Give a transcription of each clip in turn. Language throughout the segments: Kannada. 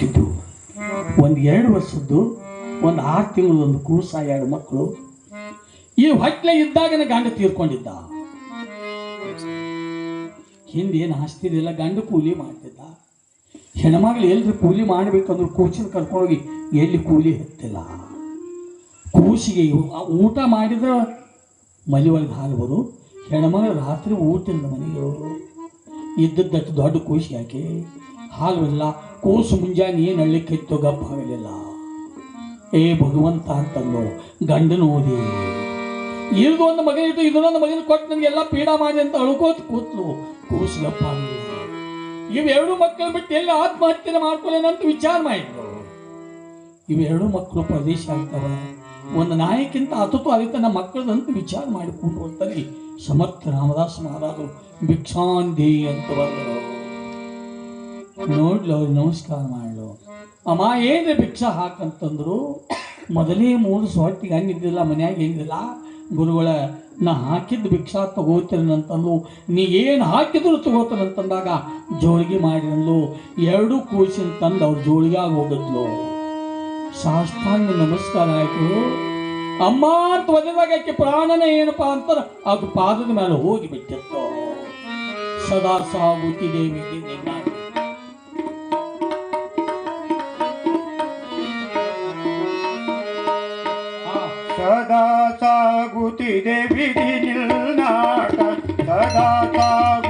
ಹುಟ್ಟಿದ್ದು. ಒಂದು ಎರಡು ವರ್ಷದ್ದು, ಒಂದು ಆರು ತಿಂಗಳು ಒಂದು ಕೂಸ ಎರಡು ಮಕ್ಕಳು ಈ ಹೊಟ್ಟೆ ಇದ್ದಾಗನೇ ಗಂಡ ತೀರ್ಕೊಂಡಿದ್ದ. ಹಿಂದೇನು ಆಸ್ತಿದಿಲ್ಲ ಗಂಡ ಕೂಲಿ ಮಾಡ್ತಿದ್ದ. ಹೆಣ್ಮಗಳು ಎಲ್ರು ಕೂಲಿ ಮಾಡ್ಬೇಕಂದ್ರೆ ಕೂಸಿನ ಕರ್ಕೊಂಡೋಗಿ ಎಲ್ಲಿ ಕೂಲಿ ಹತ್ತಿಲ್ಲ. ಕೂಸಿಗೆ ಊಟ ಮಾಡಿದ ಮಲಿ ಒಳಗೆ ಹಾಲು ಹೆಣ್ಮಗಳು ರಾತ್ರಿ ಊಟದಿಂದ ಮನೆಗೆ ಇದ್ದದ್ದು ದೊಡ್ಡ ಕೂಸಿ ಹಾಕಿ ಹಾಲು ಇಲ್ಲ ಕೂಸು ಮುಂಜಾನೆ ಏನು ಅಳ್ಲಿಕ್ಕಿತ್ತು ಗಪ್ಪ ಆಗಲಿಲ್ಲ ಏ ಭಗವಂತ ಅಂತಂದು ಗಂಡನ ಓದಿ. ಇದು ಒಂದು ಮಗನ ಇಟ್ಟು ಇದನ್ನೊಂದು ಮಗನ ಕೊಟ್ಟು ನನಗೆ ಎಲ್ಲ ಪೀಡಾ ಮಾಡಿ ಅಂತ ಅಳ್ಕೋತ ಕೂತ್ಲು. ಕೂಸು ಗಪ್ಪ ಆಗಲಿಲ್ಲ ಇವೆರಡು ಮಕ್ಕಳು ಬಿಟ್ಟು ಎಲ್ಲಿ ಆತ್ಮಹತ್ಯೆ ಮಾಡ್ಕೊಳ್ಳೇನಂತ ವಿಚಾರ ಮಾಡಿದ್ರು ಇವೆರಡು ಮಕ್ಕಳು ಪ್ರದೇಶ ಆಗ್ತವೆ. ಒಂದು ನಾಯಕಿಂತ ಅತತು ಅದಕ್ಕೆ ನಮ್ಮ ಮಕ್ಕಳದಂತ ವಿಚಾರ ಮಾಡಿಕೊಂಡು ಹೋಗ್ತಾರೆ ಸಮರ್ಥ ರಾಮದಾಸ್ ಮಹಾರಾಜರು ಭಿಕ್ಷಾಂಧಿ ಅಂತ ಬಂದರು. ನೋಡ್ಲು ಅವ್ರಿಗೆ ನಮಸ್ಕಾರ ಮಾಡ್ಲು. ಅಮ್ಮ, ಏನ್ರಿ ಭಿಕ್ಷಾ ಹಾಕಂತಂದ್ರು? ಮೊದಲೇ ಮೂರು ಸೊಟ್ಟಿಗೆ ಹಂಗಿದ್ದಿಲ್ಲ, ಮನ್ಯಾಗ ಹೆಂಗಿಲ್ಲ. ಗುರುಗಳ, ನಾ ಹಾಕಿದ್ದು ಭಿಕ್ಷಾ ಅಂತಂದು ನೀ ಏನು ಹಾಕಿದ್ರು ತಗೋತೀನಂತಂದಾಗ ಜೋಳಿಗೆ ಮಾಡಿರಲು ಎರಡು ಕೂಸಿನ ತಂದು ಅವ್ರು ಜೋಳಿಗೆ ಹೋಗಿದ್ಲು. ಸಾಷ್ಟಾಂಗ ನಮಸ್ಕಾರ ಆಯ್ತು. ಅಮ್ಮ ಅಂತ ಒದದಾಗ ಆಕೆ ಪ್ರಾಣನ ಏನಪ್ಪಾ ಅಂತ ಅದು ಪಾದದ ಮೇಲೆ ಹೋಗಿ ಬಿಟ್ಟಿತ್ತು. ಸದಾ ಸಾಗುತ್ತಿ ಸದಾ ಸಾಗುತ್ತಿದೆ ವಿಧಿ ನಿಲ್ನಾಟ ಸದಾ ಸಾಗುತ್ತಿದೆ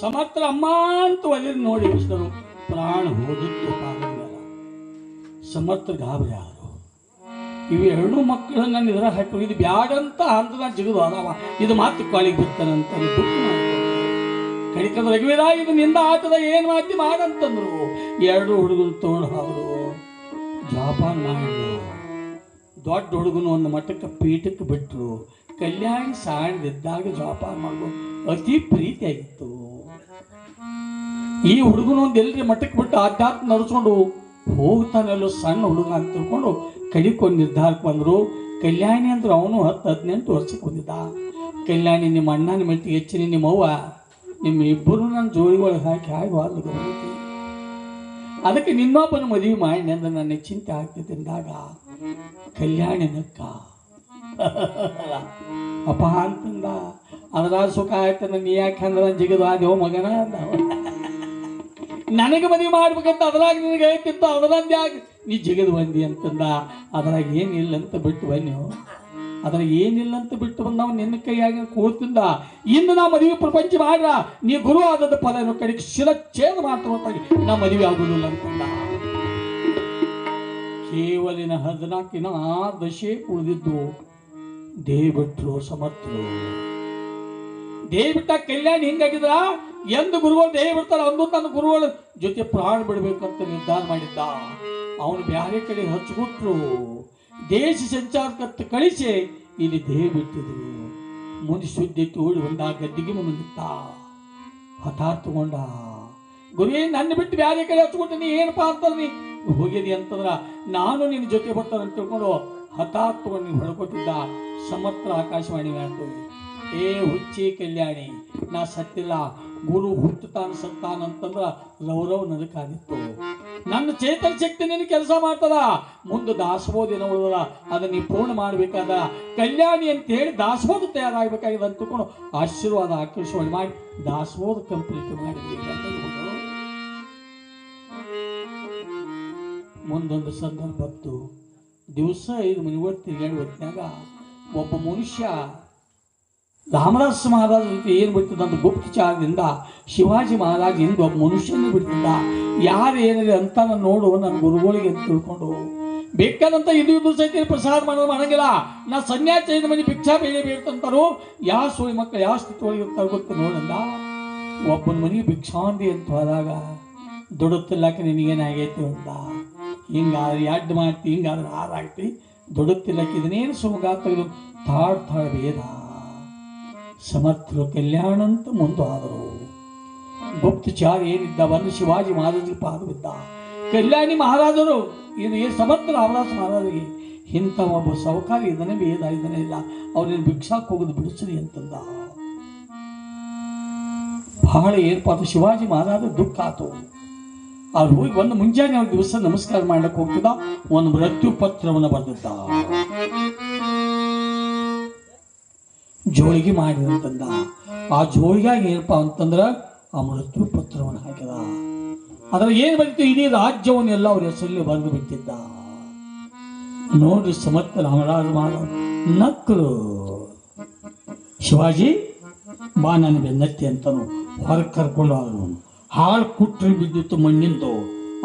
ಸಮರ್ಥ ಅಮ್ಮ ಅಂತ ಒಲಿದ್ ನೋಡಿ ಕೃಷ್ಣನು, ಪ್ರಾಣ ಹೋಗಿತ್ತು ಮೇಲೆ. ಸಮರ್ಥ ಗಾಬರಿ ಆದರು. ಇವು ಎರಡು ಮಕ್ಕಳನ್ನ ನಿದ್ರ ಹಾಕಿ ಇದು ಬ್ಯಾಡಂತ ಹಂತದ ಜಿಗಿದು ಅದಾವ ಇದು ಮಾತು ಕಾಳಿಗೆ ಬಿಡ್ತಾನಂತ ಕಡಿತದ ರಘುವೀರ, ಇದು ನಿಂದ ಆಟದ ಏನ್ ಮಾತಿ ಮಾಡಂತಂದ್ರು. ಎರಡು ಹುಡುಗರು ತಗೊಂಡು ಹೋದ್ರು. ಜಾಪಾನ್ ಮಾಡಿದ್ರು ದೊಡ್ಡ ಹುಡುಗನು ಒಂದು ಮಟ್ಟಕ್ಕೆ ಪೀಠಕ್ಕೆ ಬಿಟ್ಟರು ಕಲ್ಯಾಣಿ ಸಾಣದಿದ್ದಾಗ ಜಾಪಾನ್ ಮಾಡೋದು ಅತಿ ಪ್ರೀತಿಯಾಗಿತ್ತು. ಈ ಹುಡುಗನು ಒಂದು ಎಲ್ರಿ ಮಟ್ಟಕ್ಕೆ ಬಿಟ್ಟು ಆಧ್ಯಾತ್ಮ ನಡೆಸ್ಕೊಂಡು ಹೋಗ್ತಾನೆಲ್ಲೋ, ಸಣ್ಣ ಹುಡುಗ ಅಂತ ತಿಳ್ಕೊಂಡು ಕಡಿಕೊಂಡು ನಿರ್ಧಾರಕ್ಕೆ ಬಂದರು. ಕಲ್ಯಾಣಿ ಅಂದ್ರೆ ಅವನು ಹತ್ತು ಹದಿನೆಂಟು ವರ್ಷಕ್ಕೆ ಬಂದಿದ್ದ ಕಲ್ಯಾಣಿ ನಿಮ್ಮ ಅಣ್ಣನ ಮೆಟ್ಟಿಗೆ ಹೆಚ್ಚಿನ, ನಿಮ್ಮ ಅವ್ವ, ನಿಮ್ಮ ಇಬ್ಬರು ನನ್ನ ಜೋಡಿ ಒಳಗೆ ಹಾಕಿ ಹಾಗೆ ಹಾಲು ಅದಕ್ಕೆ ನಿನ್ನೊಬ್ಬನ ಮದುವೆ ಮಾಡಿ ಅಂದ್ರೆ ನನ್ನ ಚಿಂತೆ ಆಗ್ತಿದ್ದೆ ಅಂದಾಗ ಕಲ್ಯಾಣಿ ನಕ್ಕ. ಅಪ್ಪ ಅಂತಂದ ಅದರ ಸುಖ ಆಯ್ತಂದ್ರೆ ನೀ ಯಾಕೆ ಅಂದ್ರೆ ಜಿಗದು ಆದ್ಯೋ ಮಗನ ಅಂದ. ನನಗೆ ಮದುವೆ ಮಾಡ್ಬೇಕಂತ ಅದ್ರಾಗ ನಿನಗೆ ಹೇಳ್ತಿತ್ತು ಅದ್ರಂದ ಯಾಕೆ? ನೀ ಜಿಗದು ಬಂದಿ ಅಂತಂದ. ಅದ್ರಾಗ ಏನಿಲ್ಲ ಅಂತ ಬಿಟ್ಟು ಬನ್ನಿ ಅದ್ರಾಗ ಏನಿಲ್ಲ ಅಂತ ಬಿಟ್ಟು ಬಂದವ ನಿನ್ನ ಕೈಯಾಗಿ ಕೂತಿಂದ. ಇನ್ನು ನಾ ಮದುವೆ ಪ್ರಪಂಚ ಮಾಡ್ರ. ನೀ ಗುರು ಆದದ ಪದ ಕಡೆಗೆ ಶಿರಚ್ಛೇದ ಮಾಡ್ತಾಗಿ ನಾ ಮದುವೆ ಆಗುದಿಲ್ಲ ಅಂತಂದ. ಕೇವಲಿನ ಹದಿನಾಲ್ಕಿನ ದಶೆ ಉಳಿದಿದ್ದು ದೇವ್ ಬಿಟ್ರು ಸಮರ್ಥರು. ದೇವ್ ಕಲ್ಯಾಣಿ ಹಿಂಗಾಗಿದ್ರ? ಎಂದು ಗುರುಗಳು ದೇಹ ಬಿಡ್ತಾರ, ಅಂದು ನನ್ನ ಗುರುಗಳ ಜೊತೆ ಪ್ರಾಣ ಬಿಡಬೇಕಂತ ನಿರ್ಧಾರ ಮಾಡಿದ್ದ. ಅವನು ಬ್ಯಾರೆ ಕಡೆ ಹಚ್ಚಿಬಿಟ್ರು. ದೇಶ ಸಂಚಾರಕ್ಕಂತ ಕಳಿಸಿ, ಇಲ್ಲಿ ದೇಹ ಬಿಟ್ಟಿದ್ರು. ಮುಂದೆ ಸುದ್ದಿ ತೋಡಿ ಬಂದ ಗದ್ದಿಗೆ ಮುಂದಿತ್ತ ಹಠಾತ್ ತಗೊಂಡ, ಗುರುವೇ, ನನ್ನ ಬಿಟ್ಟು ಬ್ಯಾರೆ ಕಡೆ ಹಚ್ಕೊಟ್ಟು ನೀ ಏನಪ್ಪ ಅಂತಂದ್ರಿ ನೀ? ಹೋಗಿದಿ ಅಂತಂದ್ರ ನಾನು ನಿನ್ನ ಜೊತೆ ಬರ್ತಾನೆ ಅಂತ ತಿಳ್ಕೊಂಡು ಹಠಾತ್ ತಗೊಂಡು ನೀನು ಹೊಡ್ಕೊಟ್ಟಿದ್ದ ಸಮತ್ರ ಆಕಾಶವಾಣಿ ಮಾಡ್ತೀವಿ ಏ ಹುಚ್ಚಿ ಕಲ್ಯಾಣಿ, ನಾ ಸತ್ತಿಲ್ಲ. ಗುರು ಹುಟ್ಟುತ್ತಾನ ಸತ್ತಾನ ಅಂತಂದ್ರ ರೌರವ್ ನದಕಾದಿತ್ತು ನನ್ನ ಚೇತನ ಶಕ್ತಿ ನಿನ್ನ ಕೆಲಸ ಮಾಡ್ತದ. ಮುಂದೆ ದಾಸಬೋಧ ಏನೋ ಉಳಿದದ? ಅದನ್ನ ನೀ ಪೂರ್ಣ ಮಾಡ್ಬೇಕಾದ. ಕಲ್ಯಾಣಿ ಅಂತ ಹೇಳಿ ದಾಸಬೋಧ ತಯಾರಾಗಬೇಕಾಗಿದೆ ತಿಳ್ಕೊಂಡು ಆಶೀರ್ವಾದ, ಆಕರ್ಷಣೆ ಮಾಡಿ ದಾಸಬೋಧ ಕಂಪ್ಲೀಟ್ ಗಂಡನ ಮುಂದೊಂದು ಸಂದರ್ಭ ಬಂತು. ದಿವಸ ಐದು ಮನೆ ತಿರುಗಾಡಿ ಹೊತ್ತಿನಾಗ ಒಬ್ಬ ಮನುಷ್ಯ ರಾಮದಾಸ ಮಹಾರಾಜ ಜೊತೆ ಏನು ಬಿಡ್ತಿದ್ದ ಅಂತ ಗುಪ್ತಚಾರದಿಂದ ಶಿವಾಜಿ ಮಹಾರಾಜ ಹಿಂದೆ ಒಬ್ಬ ಮನುಷ್ಯನೇ ಬಿಡ್ತಿದ್ದ ಯಾರು ಏನಿದೆ ಅಂತ ನೋಡು ನನ್ನ ಗುರುಗಳಿಗೆ ಅಂತ ತಿಳ್ಕೊಂಡು. ಬೇಕಾದಂತ ಇದು ಇದು ಸಹಿತ ಪ್ರಸಾದ ಮಾಡೋದು ಮಾಡಂಗಿಲ್ಲ. ನಾ ಸನ್ಯಾಸ ಮಂದಿ ಭಿಕ್ಷಾ ಬೇರೆ ಬೇಡ್ತಂತಾರು ಯಾವ ಸೋಳಿ ಮಕ್ಕಳು ಯಾವ ಸ್ಥಿತಿ ಒಳಗೆ ಇರ್ತಾರೆ ಗೊತ್ತು ನೋಡಲ್ಲ. ಒಬ್ಬನ ಮನೆ ಭಿಕ್ಷಾಂತಿ ಅಂತ ಹೋದಾಗ ದುಡುತ್ತಿಲ್ಲಕ್ಕೆ ನಿನಗೇನಾಗೈತಿ ಅಂತ ಹಿಂಗಾದ್ರೆ ಎಡ್ ಮಾಡ್ತಿ, ಹಿಂಗಾದ್ರೆ ಹಾರಾಗ್ತಿ ದುಡುತ್ತಿಲ್ಲಕ್ಕೆ ಇದನ್ನೇನು ಸುಮಗಾತ ಇದು ಥಾಡ್ ಥಾಡ್ ಭೇದ. ಸಮರ್ಥರು ಕಲ್ಯಾಣ ಅಂತ ಮುಂದಾದರು. ಗುಪ್ತಚಾರ ಏನಿದ್ದ ಬಂದು ಶಿವಾಜಿ ಮಹಾರಾಜರಿಗೆ ಪಾದವಿದ್ದ. ಕಲ್ಯಾಣಿ ಮಹಾರಾಜರು, ಇದು ಏನು ಸಮರ್ಥ ರಾಮದಾಸ ಮಹಾರಾಜರಿಗೆ? ಇಂಥ ಒಬ್ಬ ಸೌಕಾರಿ ಇದನ್ನೇ ಭೇದ ಇದನ್ನೇ ಇಲ್ಲ. ಅವ್ರೇನು ಭಿಕ್ಷಾಕ್ ಹೋಗೋದು ಬಿಡಿಸ್ರಿ ಅಂತಂದ. ಬಹಳ ಏರ್ಪಾತು ಶಿವಾಜಿ ಮಹಾರಾಜ, ದುಃಖ ಆತು. ಅವ್ರು ಹೋಗಿ ಒಂದು ಮುಂಜಾನೆ ಒಂದು ದಿವಸ ನಮಸ್ಕಾರ ಮಾಡ್ಲಿಕ್ಕೆ ಹೋಗ್ತಿದ್ದ. ಒಂದು ಮೃತ್ಯು ಪತ್ರವನ್ನು ಬರೆದಿದ್ದ. ಜೋಳಿಗೆ ಮಾಡಿದಂತಂದ ಆ ಜೋಳಿಗಾಗಿ ಏನಪ್ಪ ಅಂತಂದ್ರ ಆ ಮೃತ್ಯು ಪತ್ರವನ್ನು ಹಾಕಿದ ಅದರ ಏನ್ ಬಂತು ಇಡೀ ರಾಜ್ಯವನ್ನೆಲ್ಲ ಅವ್ರ ಹೆಸರಲ್ಲಿ ಬರೆದು ಬಿಟ್ಟಿದ್ದ. ನೋಡ್ರಿ ಸಮರ್ಥ ರಾಮರಾಜ ಮಾಡ ನಕ್ಕರು ಶಿವಾಜಿ, ಬಾ ನನ್ನ ಬೆನ್ನತ್ತಿ ಅಂತನು ಹೊರ ಕರ್ಕೊಂಡು ಹೋದ್ರು ಹಾಳು ಕುಟ್ರಿ ಬಿದ್ದಿತ್ತು ಮಣ್ಣಿಂದು.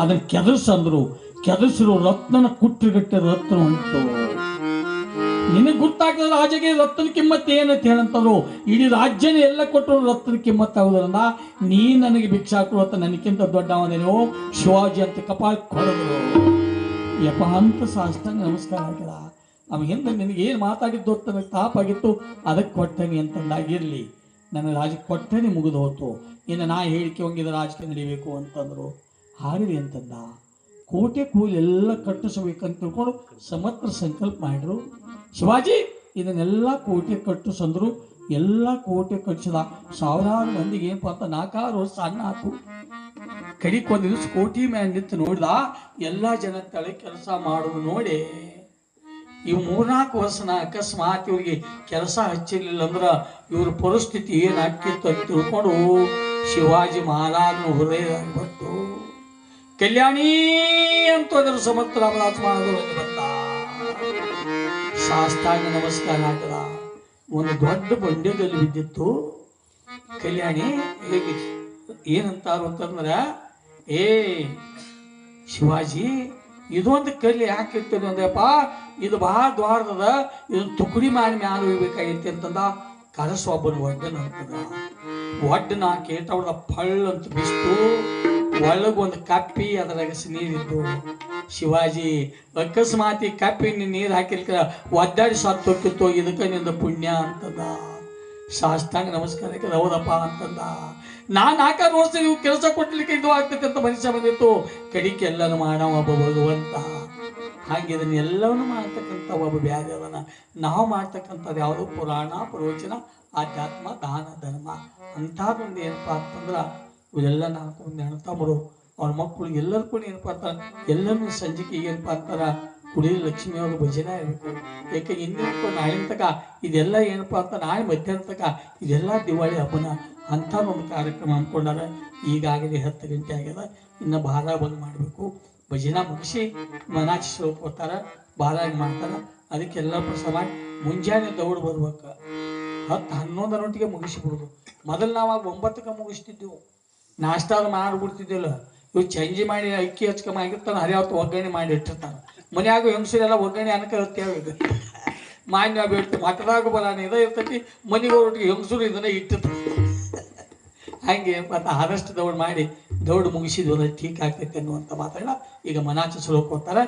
ಅದನ್ನ ಕೆದರ್ಸಂದ್ರು. ಕೆದರ್ಸಿರೋ ರತ್ನನ ಕುಟ್ರಿಗಟ್ಟೆ ರತ್ನ ಉಂಟು. ನಿನಗೆ ಗೊತ್ತಾಗದ ರಾಜಗೆ ರತ್ನ ಕಿಮ್ಮತ್ ಏನಂತ ಹೇಳಂತಂದ್ರು? ಇಡೀ ರಾಜ್ಯನ ಎಲ್ಲ ಕೊಟ್ಟರು ರತ್ನ ಕಿಮ್ಮತ್ ಆಗುದರಿಂದ ನೀ ನನಗೆ ಭಿಕ್ಷಾ ಅಂತ ನನಗಿಂತ ದೊಡ್ಡವನೇನೋ? ಶಿವಾಜಿ ಅಂತ ಕಪಾಳ ಕೊಡೋದು. ಯಪ ಅಂತ ಸಾಷ್ಟಾಂಗ ನಮಸ್ಕಾರ ಹಾಕಿದ ನಮ್ಮ ಹಿಂದೆ ನಿನಗೆ ಏನು ಮಾತಾಡಿದ್ದು ಅಂತ ನನಗೆ ತಾಪಾಗಿತ್ತು ಅದಕ್ಕೆ ಕೊಟ್ಟನಿ ಅಂತಂದಾಗಿರ್ಲಿ ನನ್ನ ರಾಜ ಕೊಟ್ಟನೆ ಮುಗಿದು ಹೋತು. ಇನ್ನು ನಾ ಹೇಳಿಕೆ ಹೋಗಿದ ರಾಜಕೀಯ ನಡಿಬೇಕು ಅಂತಂದ್ರು. ಹಾರಿರಿ ಅಂತಂದ. ಕೋಟೆ ಕೂಲಿ ಎಲ್ಲ ಕಟ್ಟಿಸಬೇಕಂತ ತಿಳ್ಕೊಂಡು ಸಮತ್ರ ಸಂಕಲ್ಪ ಮಾಡಿದ್ರು. ಶಿವಾಜಿ, ಇದನ್ನೆಲ್ಲ ಕೋಟೆ ಕಟ್ಟಿಸಂದ್ರು ಎಲ್ಲ ಕೋಟೆ ಕಟ್ಟಿಸಿದ ಸಾವಿರಾರು ಮಂದಿಗೆ ಏನಪ್ಪ ಅಂತ ನಾಲ್ಕಾರು ವರ್ಷ ಅನ್ನ ಹಾಕು ಕಡಿಕೊಂದು ದಿವಸ ಕೋಟಿ ಮ್ಯಾನ್ ನಿಂತು ನೋಡಿದ, ಎಲ್ಲ ಜನ ತಲೆ ಕೆಲಸ ಮಾಡೋದು ನೋಡಿ. ಇವ್ ಮೂರ್ನಾಲ್ಕು ವರ್ಷನ ಅಕಸ್ಮಾತ್ ಇವ್ರಿಗೆ ಕೆಲಸ ಹಚ್ಚಿರ್ಲಿಲ್ಲ ಅಂದ್ರ ಇವ್ರ ಪರಿಸ್ಥಿತಿ ಏನಾಗ್ತಿತ್ತು ಅಂತ ತಿಳ್ಕೊಂಡು ಶಿವಾಜಿ ಮಹಾರಾಜನ ಹೃದಯದಾಗ ಬಂತು. ಕಲ್ಯಾಣಿ ಅಂತ ಅದರ ಸಮರ್ಥ ರಾಮದಾಸ ಶಾಸ್ತಾಂಗ ನಮಸ್ಕಾರ ಹಾಕದ. ಒಂದು ದೊಡ್ಡ ಬಂಡೆಗಲ್ಲಿ ಬಿದ್ದಿತ್ತು. ಕಲ್ಯಾಣಿ ಏನಂತಾರು ಅಂತಂದ್ರ, ಏ, ಶಿವಾಜಿ, ಇದೊಂದು ಕಲ್ಲಿ ಯಾಕೆ ಇರ್ತದೆ ಅಂದ್ರಪ್ಪ, ಇದು ಬಹಳ ದ್ವಾರದ ಇದು ತುಕಡಿ ಮಾಡಿ ಮ್ಯಾಲ ಹೋಗ್ಬೇಕಾಗೈತಿ ಅಂತಂದ ಕರಸ ಒಬ್ಬನ ಒಡ್ಡನ ಅಂತದ ಒಡ್ಡನ ಕೇಟ ಹೊಡೆದ ಫಳ್ ಅಂತ ಬಿಸ್ತು, ಒಳಗೊಂದು ಕಪ್ಪಿ ಅದರಾಗ ನೀರಿದ್ದು. ಶಿವಾಜಿ ಅಕಸ್ಮಾತಿ ಕಪ್ಪಿ ನೀರು ಹಾಕಿಲ್ಕ ಒದ್ದಾಡಿ ಸಾತ್ ಹೋಗಿತ್ತು ಇದಕ್ಕೆ ನಿಂದ ಪುಣ್ಯ ಅಂತದ. ಸಾಷ್ಟಾಂಗ ನಮಸ್ಕಾರಕ್ಕೆ ಹೌದಪ್ಪ ಅಂತಂದ. ನಾನು ಹಾಕಾರು ನೋಡ್ತೀನಿ ನೀವು ಕೆಲಸ ಕೊಡ್ಲಿಕ್ಕೆ ಇದು ಆಗ್ತೈತೆ ಅಂತ ಮನುಷ್ಯ ಬಂದಿತ್ತು. ಕಡಿಕೆ ಎಲ್ಲನೂ ಮಾಡವ ಒಬ್ಬ ಭಗವಂತ ಹಾಗೆ ಇದನ್ನ ಎಲ್ಲವನ್ನು ಮಾಡ್ತಕ್ಕಂಥ ಒಬ್ಬ ಬ್ಯಾರೆ ಅದನ್ನ ನಾವು ಮಾಡ್ತಕ್ಕಂಥದ್ದು ಯಾವುದು? ಪುರಾಣ, ಪ್ರವಚನ, ಆಧ್ಯಾತ್ಮ, ದಾನ, ಧರ್ಮ. ಅಂಥದ್ದೊಂದು ಏನಪ್ಪಾ ಅಂತಂದ್ರೆ, ಇವೆಲ್ಲ ನಾಲ್ಕು ಮಂದಿ ಅಣ್ಣ ತಮ್ಮರು ಅವ್ರ ಮಕ್ಕಳು ಎಲ್ಲರೂ ಕೂಡ ಏನಪ್ಪ ಅಂತಾರ ಎಲ್ಲರೂ ಸಂಜಿಕೆ ಏನಪ್ಪ ಅಂತಾರ ಕುಡಿ ಲಕ್ಷ್ಮಿ ಅವ್ರ ಭಜನೆ ಇರಬೇಕು ಯಾಕೆ ಇಂದಿನ ನಾಳಿನ ತಕ ಇದೆಲ್ಲ ಏನಪ್ಪ ಅಂತ ನಾಳೆ ಮಧ್ಯಾಹ್ನ ತಕ ಇದೆಲ್ಲ ದಿವಾಳಿ ಹಬ್ಬನ ಅಂಥ ಒಂದು ಕಾರ್ಯಕ್ರಮ ಅಂದ್ಕೊಂಡಾರ. ಈಗಾಗಲೇ ಹತ್ತು ಗಂಟೆ ಆಗ್ಯದ. ಇನ್ನು ಬಾರ ಬಂದ್ ಮಾಡಬೇಕು. ಭಜನಾ ಮುಗಿಸಿ ಮನಾಚಿ ಸ್ವಲ್ಪ ಹೋಗ್ತಾರ ಮಾಡ್ತಾರ? ಅದಕ್ಕೆಲ್ಲ ಪ್ರಸಾದ ಮುಂಜಾನೆ ದೌಡ್ ಬರ್ಬೇಕು. ಹತ್ತು ಹನ್ನೊಂದರೊಟ್ಟಿಗೆ ಮುಗಿಸಿಬಿಡೋದು. ಮೊದಲು ನಾವು ಆಗ ಒಂಬತ್ತಕ್ಕೆ ಮುಗಿಸ್ತಿದ್ದೆವು. ನಾಷ್ಟಾದ ಮಾಡಿಬಿಡ್ತಿದ್ದಿಲ್ಲ. ಇವು ಚಂಜಿ ಮಾಡಿ, ಅಕ್ಕಿ ಹಚ್ಕೊಂಡ್ ಆಗಿರ್ತಾನ ಹರಿಯಾವತ್ತು ಒಗ್ಗರಣೆ ಮಾಡಿ ಇಟ್ಟಿರ್ತಾನೆ. ಮನ್ಯಾಗ ಹೆಂಗಸರೆಲ್ಲ ಒಗ್ಗರಣೆ ಅನ್ಕ ಇದು ಮಾನ್ಯ ಬಿಡ್ತು ಮಠದಾಗ ಬರಾನ ಇದ ಇರ್ತೈತಿ ಮನೆಗೆ ಹೊರಟಿಗೆ ಹೆಂಗಸರು ಇದನ್ನ ಇಟ್ಟಿರ್ತಾರೆ ಹಂಗೆ ಮತ್ತೆ ಆದಷ್ಟು ದೌಡ್ ಮಾಡಿ, ದೌಡ್ ಮುಗಿಸಿದ್ವಲ್ಲ ಟೀಕ್ ಆಗ್ತೈತೆ ಅನ್ನುವಂಥ ಮಾತಾಡ ಈಗ ಮನಾಚ ಹೋಗ್ತಾರೆ